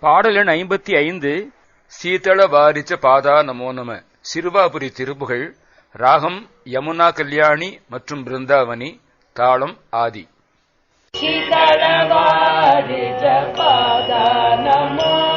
பாடலின் ஐம்பத்தி ஐந்து சீதள வாரிச்ச பாதா நமோ நம சிறுவாபுரி திருப்புகள் ராகம் யமுனா கல்யாணி மற்றும் பிருந்தாவனி தாளம் ஆதி. சீதள வாரிச்ச பாதா நமோ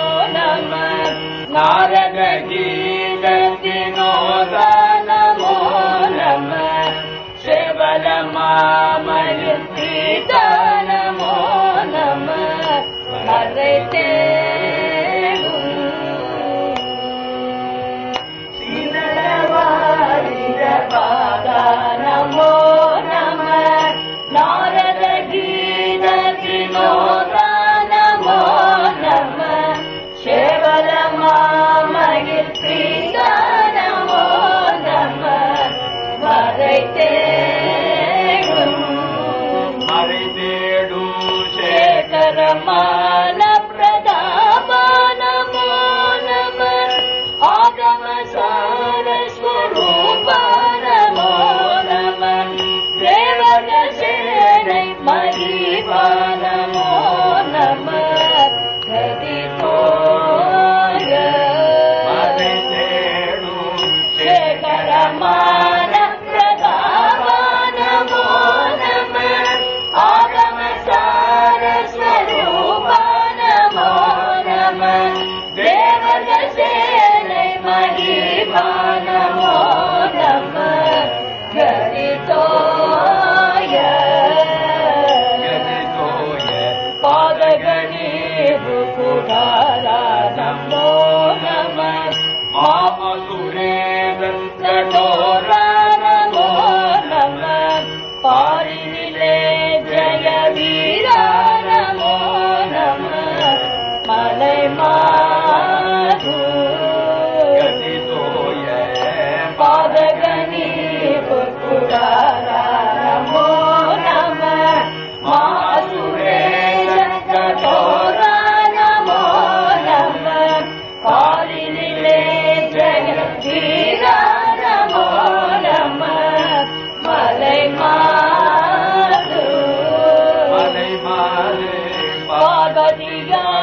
Radhika.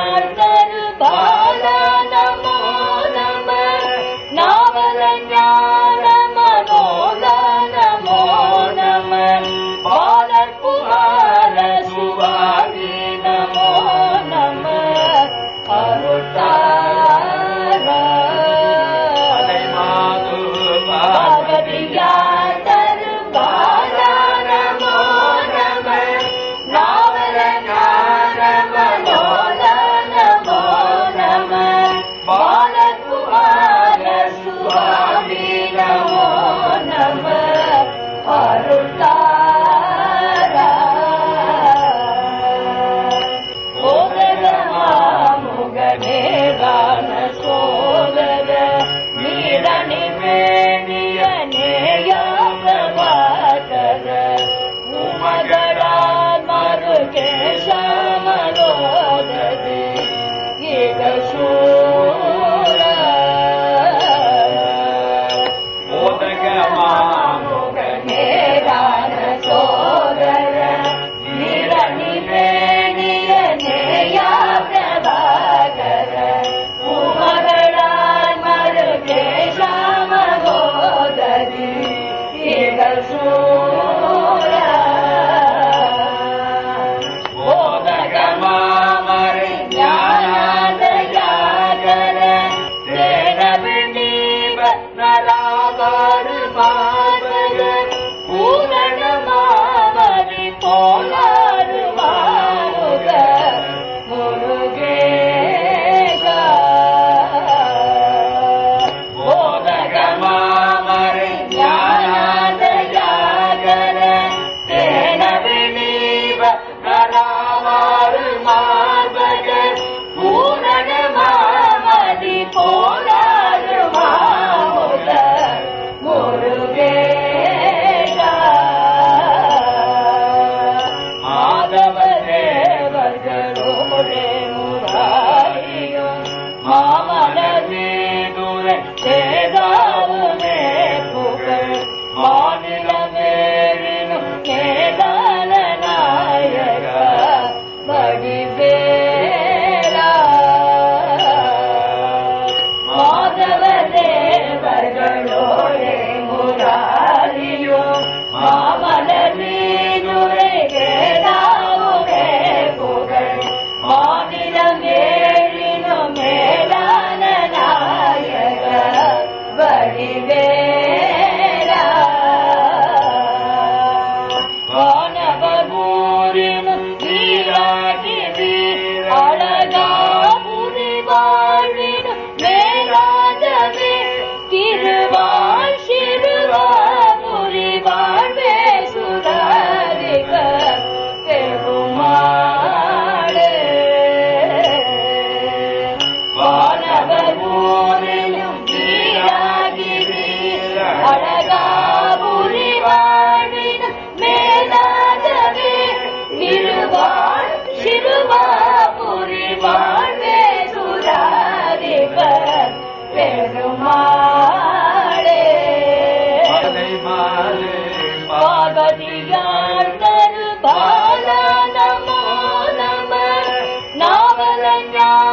நாவல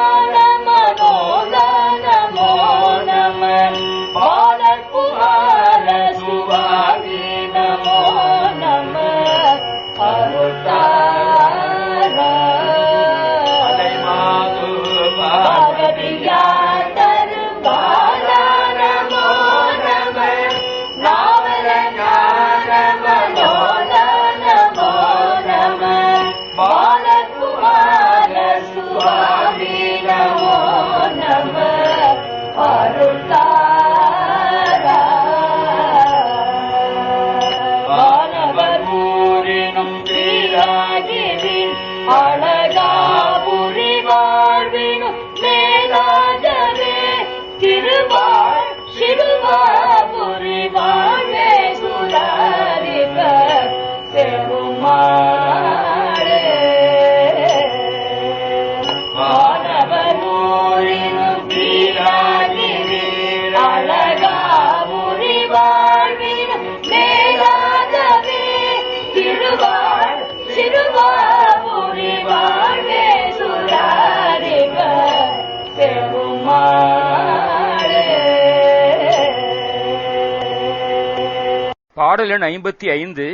பாடல் எண் ஐம்பத்தி ஐந்து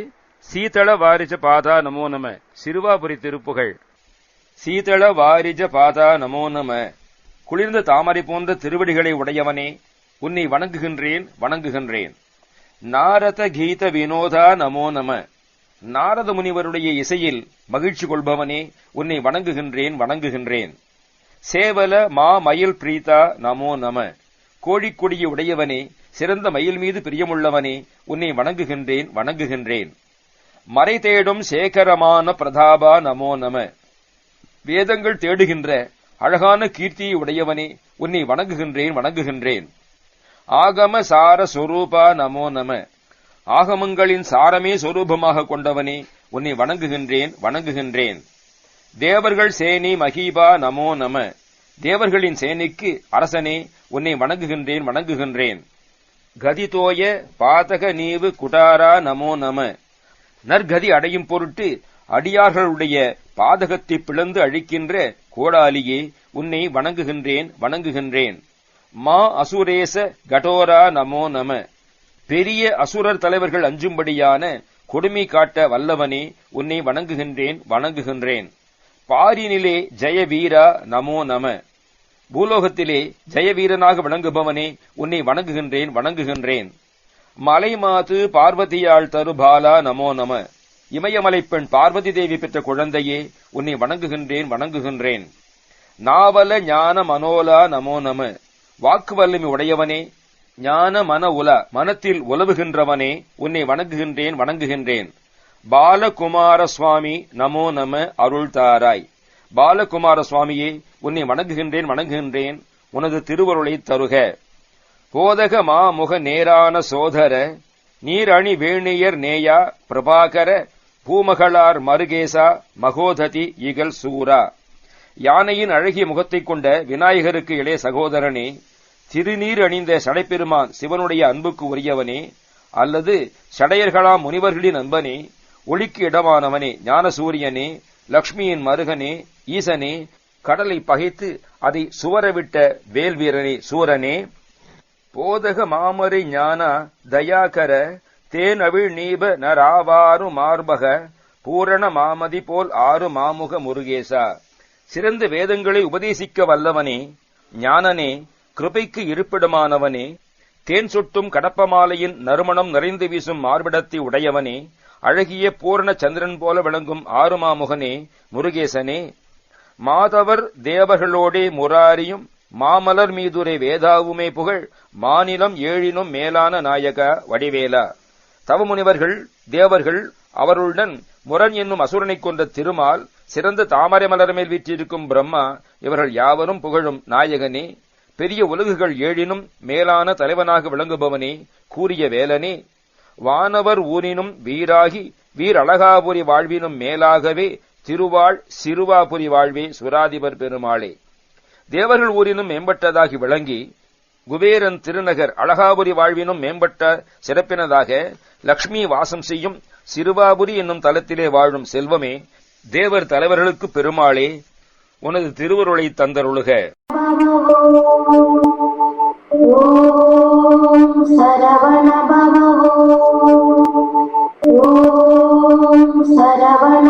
சீதள வாரிஜ பாதா நமோ நம சிறுவாபுரி திருப்புகழ். சீதள வாரிஜ பாதா நமோ நம குளிர்ந்த தாமரை போன்ற திருவடிகளை உடையவனே உன்னை வணங்குகின்றேன் வணங்குகின்றேன். நாரத கீத வினோதா நமோ நம நாரத முனிவருடைய இசையில் மகிழ்ச்சி கொள்பவனே உன்னை வணங்குகின்றேன் வணங்குகின்றேன். சேவல மா மயில் பிரீதா நமோ நம கோழிக்கொடியை உடையவனே சிறந்த மயில் மீது பிரியமுள்ளவனே உன்னை வணங்குகின்றேன் வணங்குகின்றேன். மறை தேடும் சேகரமான பிரதாபா நமோ நம. வேதங்கள் தேடுகின்ற அழகான கீர்த்தியை உடையவனே உன்னை வணங்குகின்றேன் வணங்குகின்றேன். ஆகம சார சொரூபா நமோ நம. ஆகமங்களின் சாரமே சொரூபமாக கொண்டவனே உன்னை வணங்குகின்றேன் வணங்குகின்றேன். தேவர்கள் சேனி மகிபா நமோ நம. தேவர்களின் சேனைக்கு அரசனே உன்னை வணங்குகின்றேன் வணங்குகின்றேன். கதிதோய பாதக நீவு குடாரா நமோ நம. நற்கதி அடையும் பொருட்டு அடியார்களுடைய பாதகத்தை பிளந்து அழிக்கின்ற கோடாலியே உன்னை வணங்குகின்றேன் வணங்குகின்றேன். மா அசுரேச கடோரா நமோ நம. பெரிய அசுரர் தலைவர்கள் அஞ்சும்படியான கொடுமை காட்ட வல்லவனே உன்னை வணங்குகின்றேன் வணங்குகின்றேன். பாரினிலே ஜெயவீரா நமோ நம. பூலோகத்திலே ஜெயவீரனாக விளங்குபவனே உன்னை வணங்குகின்றேன் வணங்குகின்றேன். மலைமாது பார்வதியாள் தருபாலா நமோ நம. இமயமலை பெண் பார்வதி தேவி பெற்ற குழந்தையே உன்னை வணங்குகின்றேன் வணங்குகின்றேன். நாவல ஞான மனோலா நமோ நம. வாக்கு வல்லமை உடையவனே ஞான மன உல மனத்தில் உலவுகின்றவனே உன்னை வணங்குகின்றேன் வணங்குகின்றேன். பாலகுமார சுவாமி நமோ நம அருள் தாராய். பாலகுமார சுவாமியே உன்னை வணங்குகின்றேன் வணங்குகின்றேன். உனது திருவருளை தருக. போதக மாமுக நேரான சோதர நீரணி வேணியர் நேயா பிரபாகர பூமகளார் மருகேசா மகோததி இகல் சூரா. யானையின் அழகிய முகத்தைக் கொண்ட விநாயகருக்கு இளைய சகோதரனே திருநீர் அணிந்த சடைப்பெருமான் சிவனுடைய அன்புக்கு உரியவனே அல்லது சடையர்களாம் முனிவர்களின் அன்பனே ஒளிக்கு இடமானவனே ஞானசூரியனே லக்ஷ்மியின் மருகனே ஈசனே கடலை பகைத்து அதை சுவரவிட்ட வேல்வீரனே சூரனே போதக மாமரை ஞான தயாகர தேனவிழ் நீப நராவாறு மார்பக பூரண மாமதி போல் ஆறு மாமுக முருகேசா. சிறந்த வேதங்களை உபதேசிக்க வல்லவனே ஞானனே கிருபைக்கு இருப்பிடமானவனே தேன் சொட்டும் கடப்பமாலையின் நறுமணம் நிறைந்து வீசும் மார்பிடத்தை உடையவனே அழகிய பூரண சந்திரன் போல விளங்கும் ஆறுமாமுகனே முருகேசனே மாதவர் தேவர்களோடே முராரியும் மாமலர் மீதுரை வேதாவுமே புகழ் மாநிலம் ஏழினும் மேலான நாயக வடிவேலா. தவமுனிவர்கள் தேவர்கள் அவருடன் முரண் என்னும் அசுரனைக் கொண்ட திருமால் சிறந்த தாமரை மலர் மேல் வீற்றிருக்கும் பிரம்மா இவர்கள் யாவரும் புகழும் நாயகனே. பெரிய உலகுகள் ஏழினும் மேலான தலைவனாக விளங்குபவனே கூறிய வேலனே. வானவர் ஊரினும் வீராகி வீர் அழகாபுரி வாழ்வினும் மேலாகவே திருவாள் சிறுவாபுரி வாழ்வே சுராதிபர் பெருமாளே. தேவர்கள் ஊரினும் மேம்பட்டதாகி விளங்கி குபேரன் திருநகர் அழகாபுரி வாழ்வினும் மேம்பட்ட சிறப்பினதாக லக்ஷ்மி வாசம் செய்யும் சிறுவாபுரி என்னும் தலத்திலே வாழும் செல்வமே தேவர் தலைவர்களுக்கு பெருமாளே உனது திருவருளை தந்தருளுக. சரவண